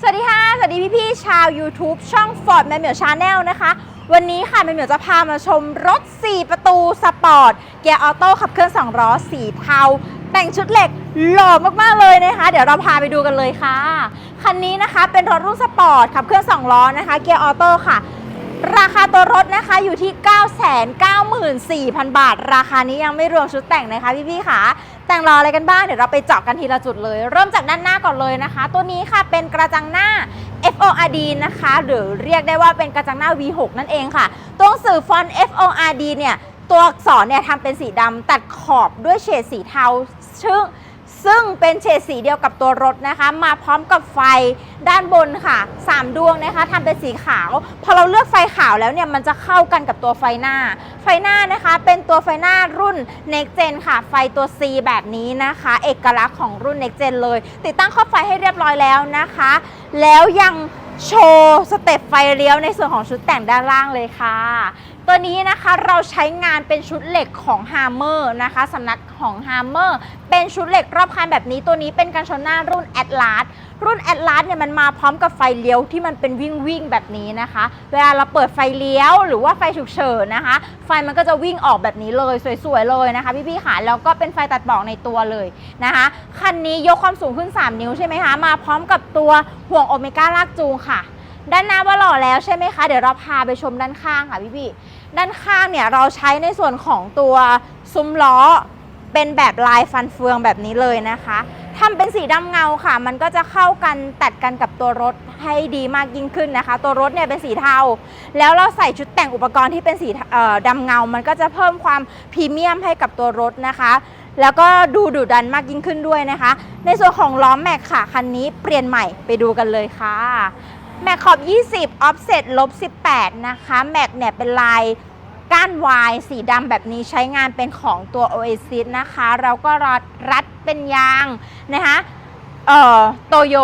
สวัสดีค่ะ สวัสดีพี่ๆชาว YouTube ช่อง Ford แม m เหมียวชาแนลนะคะ วันนี้ค่ะแม m เหมียวจะพามาชมรถ 4 ประตูสปอร์ตเกียร์ออโต้ขับเคลื่อน2ล้อสีเทา แต่งชุดเหล็กหล่อมากๆเลยนะคะ เดี๋ยวเราพาไปดูกันเลยค่ะ คันนี้นะคะเป็นรถรุ่นสปอร์ตขับเคลื่อน2ล้อนะคะ เกียร์ออโต้ค่ะ ราคาตัวรถนะคะอยู่ที่ 994,000 บาท ราคานี้ยังไม่รวมชุดแต่งนะคะพี่ๆค่ะ แต่งรออะไรกันบ้าง เดี๋ยวเราไปเจาะกันทีละจุดเลย เริ่มจากด้านหน้าก่อนเลยนะคะ ตัวนี้ค่ะเป็นกระจังหน้า FORD นะคะ หรือเรียกได้ว่าเป็นกระจังหน้า V6 นั่นเองค่ะ ตัวสื่อฟอนต์ FORD เนี่ย ตัวอักษรเนี่ยทำเป็นสีดำตัดขอบด้วยเฉดสีเทาซึ่ง ซึ่งเป็นเฉดสีเดียวกับตัวรถนะคะ มาพร้อมกับไฟด้านบนค่ะ 3 ดวงนะคะทำเป็นสีขาว พอเราเลือกไฟขาวแล้วเนี่ยมันจะเข้ากันกับตัวไฟหน้า ไฟหน้านะคะ เป็นตัวไฟหน้ารุ่น Next Gen ค่ะ ไฟตัว C แบบนี้นะคะ เอกลักษณ์ของรุ่น Next Gen เลย ติดตั้งครอบไฟให้เรียบร้อยแล้วนะคะ แล้วยัง โชว์สเต็ปไฟเลี้ยวในส่วนของชุดแต่งด้านล่างเลยค่ะ ตัวนี้นะคะเราใช้งานเป็นชุดเหล็กของ Hammer นะคะสำนักของ Hammer เป็นชุดเหล็กรอบคันแบบนี้ตัวนี้เป็นกันชนหน้ารุ่น Atlas รุ่น Atlas เนี่ยมันมาพร้อมกับไฟเลี้ยวที่มันเป็นวิ่งวิ่งแบบนี้นะคะ เวลาเราเปิดไฟเลี้ยวหรือว่าไฟฉุกเฉินนะคะ ไฟมันก็จะวิ่งออกแบบนี้เลยสวยๆเลยนะคะ พี่ๆค่ะแล้วก็เป็นไฟตัดบอกในตัวเลยนะคะคันนี้ยกความสูงขึ้น 3 นิ้วใช่ไหมคะมาพร้อมกับตัวห่วงโอเมก้าลากจูงค่ะ ด้านหน้าว่าหล่อแล้วใช่ไหมคะเดี๋ยวเราพาไปชมด้านข้างค่ะพี่ๆด้านข้างเนี่ยเราใช้ในส่วนของตัวซุ้มล้อเป็นแบบลายฟันเฟืองแบบนี้เลยนะคะ ทำเป็นสีดำเงาค่ะ มันก็จะเข้ากันตัดกันกับตัวรถให้ดีมากยิ่งขึ้นนะคะ ตัวรถเนี่ยเป็นสีเทา แล้วเราใส่ชุดแต่งอุปกรณ์ที่เป็นสีดำเงา มันก็จะเพิ่มความพรีเมียมให้กับตัวรถนะคะ แล้วก็ดูดุดันมากยิ่งขึ้นด้วยนะคะ ในส่วนของล้อแม็กค่ะคันนี้เปลี่ยนใหม่ไปดูกันเลยค่ะแม็กขอบ 20 offset ลบ 18 นะคะ แม็กเนี่ยเป็นลาย ก้านวายสีดำแบบนี้ใช้งานเป็นของตัว Oasis นะคะเราก็รัดรัดเป็นยางนะคะเอ่อโตโย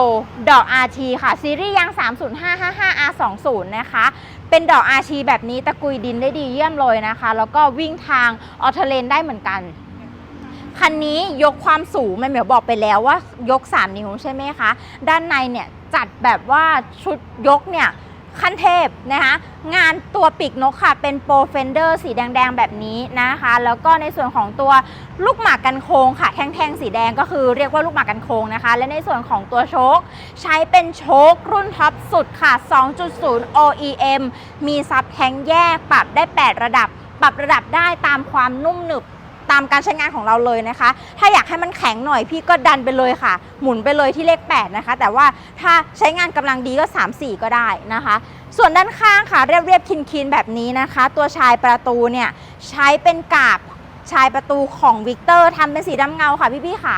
ดอก RT ค่ะ ซีรีส์ยาง 30555R20 นะคะ เป็นดอก RT แบบนี้ตะกุยดินได้ดีเยี่ยมเลยนะคะ แล้วก็วิ่งทางออเทเลนได้เหมือนกัน คันนี้ยกความสูงแม่เหมียวบอกไปแล้วว่ายก 3 นิ้วใช่ไหมคะ ด้านในเนี่ยจัดแบบว่าชุดยกเนี่ย ขั้นเทพนะคะงานตัวปีกนกค่ะเป็นโปรเฟนเดอร์สีแดงๆ แบบนี้นะคะ แล้วก็ในส่วนของตัวลูกหมากกันโค้งค่ะแท่งๆสีแดงก็คือเรียกว่าลูกหมากกันโค้งนะคะ และในส่วนของตัวโชคใช้เป็นโชครุ่นท็อปสุดค่ะ 2.0 OEM มีซับแทงแยกปรับได้ 8 ระดับ ปรับระดับได้ตามความนุ่มหนึบ ตามการใช้งานของเราเลยนะคะ ถ้าอยากให้มันแข็งหน่อยพี่ก็ดันไปเลยค่ะ หมุนไปเลยที่เลข 8 นะคะ แต่ว่าถ้าใช้งานกำลังดีก็ 3 4 ก็ได้นะคะ ส่วนด้านข้างค่ะเรียบเรียบคินคินๆแบบนี้นะคะ ตัวชายประตูเนี่ยใช้เป็นกาบชายประตูของวิกเตอร์ทำเป็นสีดำเงาค่ะพี่ๆค่ะ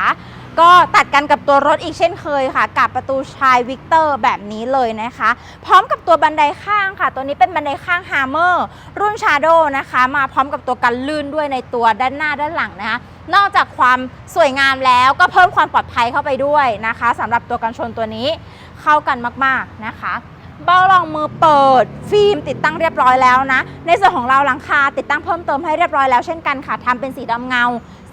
ก็ตัดกันกับตัวรถอีกเช่นเคยค่ะ กับประตูชายวิกเตอร์แบบนี้เลยนะคะ พร้อมกับตัวบันไดข้างค่ะ ตัวนี้เป็นบันไดข้างฮาร์เมอร์รุ่นชาโดนะคะ มาพร้อมกับตัวกันลื่นด้วยในตัวด้านหน้าด้านหลังนะคะนอกจากความสวยงามแล้วก็เพิ่มความปลอดภัยเข้าไปด้วยนะคะสำหรับตัวกันชนตัวนี้เข้ากันมากๆนะคะ เบ้ารองมือเปิด ฟิล์มติดตั้งเรียบร้อยแล้วนะ ในส่วนของเราหลังคาติดตั้งเพิ่มเติมให้เรียบร้อยแล้วเช่นกันค่ะทำเป็นสีดำเงา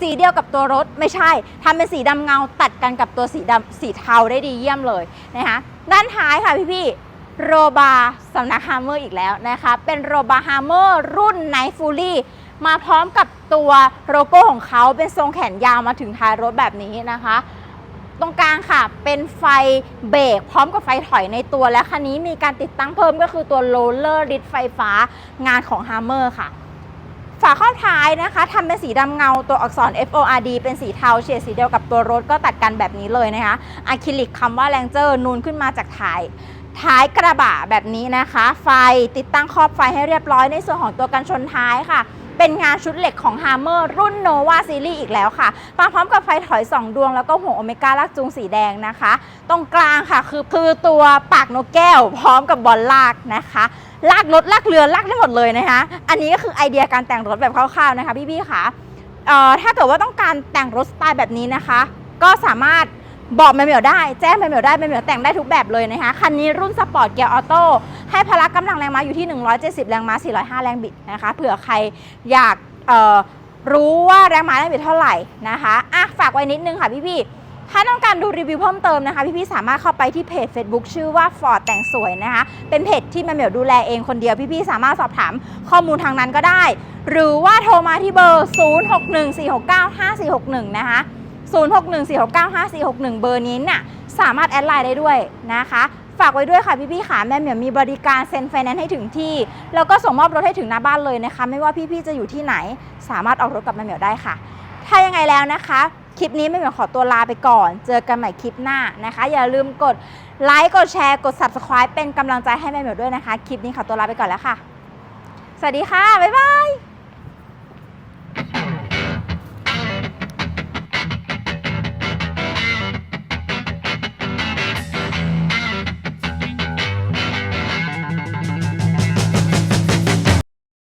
สีเดียวกับตัวรถไม่ใช่ทำเป็นสีดำเงา ตัดกันกับตัวสีดำสีเทาได้ดีเยี่ยมเลยนะคะด้านท้ายค่ะพี่ๆโรบาสำนักฮาร์เมอร์อีกแล้วนะคะ เป็นโรบาฮาร์เมอร์รุ่นไนฟูลี่มาพร้อมกับตัวโลโก้ของเขาเป็นทรงแขนยาวมาถึงท้ายรถแบบนี้นะคะ ตรงกลางค่ะ เป็นไฟเบรกพร้อมกับไฟถอยในตัวและคันนี้มีการติดตั้งเพิ่มก็คือตัวโรลเลอร์ลิดไฟฟ้างานของ Hammer ค่ะฝาครอบท้ายนะคะทำเป็นสีดำเงาตัวอักษร FORD เป็นสีเทาเฉดสีเดียวกับตัวรถก็ตัดกันแบบนี้เลยนะคะอะคริลิกคำว่าแรงเจอร์นูนขึ้นมาจากท้าย ท้ายกระบะแบบนี้นะคะ ไฟติดตั้งครอบไฟให้เรียบร้อยในส่วนของตัวกันชนท้ายค่ะ เป็นงานชุดเหล็กของ Hammer รุ่น Nova Series อีกแล้วค่ะมาพร้อมกับไฟถอย 2 ดวง แล้วก็ห่วงโอเมก้าลากจูงสีแดงนะคะ ตรงกลางค่ะคือคือตัวปากนกแก้ว พร้อมกับบอลลากนะคะลากรถลากเรือลากได้หมดเลยนะคะ อันนี้ก็คือไอเดียการแต่งรถแบบคร่าวๆนะคะพี่ๆค่ะเอ่อถ้าเกิดว่าต้องการแต่งรถสไตล์แบบนี้นะคะ ก็สามารถบอกแมเหมียวได้แจ้งแมเหมียวได้แมเหมียวแต่งได้ทุกแบบเลยนะคะ คันนี้รุ่นสปอร์ตเกียร์ออโต้ พละกำลังแรงม้าอยู่ที่ 170 แรงม้า 405 แรงบิดนะคะ เผื่อใครอยากรู้ว่าแรงม้าแรงบิดเท่าไหร่นะคะอะฝากไว้นิดนึงค่ะพี่ๆถ้าต้องการดูรีวิวเพิ่มเติมนะคะพี่ๆสามารถเข้าไปที่เพจ Facebook ชื่อว่า Ford แต่งสวยนะคะ เป็นเพจที่แม่เหมียวดูแลเองคนเดียวพี่ๆสามารถสอบถามข้อมูลทางนั้นก็ได้ หรือว่าโทรมาที่เบอร์ 0614695461 นะคะ 0614695461 เบอร์นี้น่ะสามารถแอดไลน์ได้ด้วยนะคะ ฝากไว้ด้วยค่ะพี่ๆค่ะแม่เหมียวมีบริการเซ็นไฟแนนซ์ให้ถึงที่ แล้วก็ส่งมอบรถให้ถึงหน้าบ้านเลยนะคะ ไม่ว่าพี่ๆจะอยู่ที่ไหน สามารถออกรถกับแม่เหมียวได้ค่ะ ถ้ายังไงแล้วนะคะ คลิปนี้แม่เหมียวขอตัวลาไปก่อน เจอกันใหม่คลิปหน้านะคะ อย่าลืมกดไลค์กดแชร์กด subscribe เป็นกำลังใจให้แม่เหมียวด้วยนะคะ คลิปนี้ขอตัวลาไปก่อนแล้วค่ะ สวัสดีค่ะบ๊ายบาย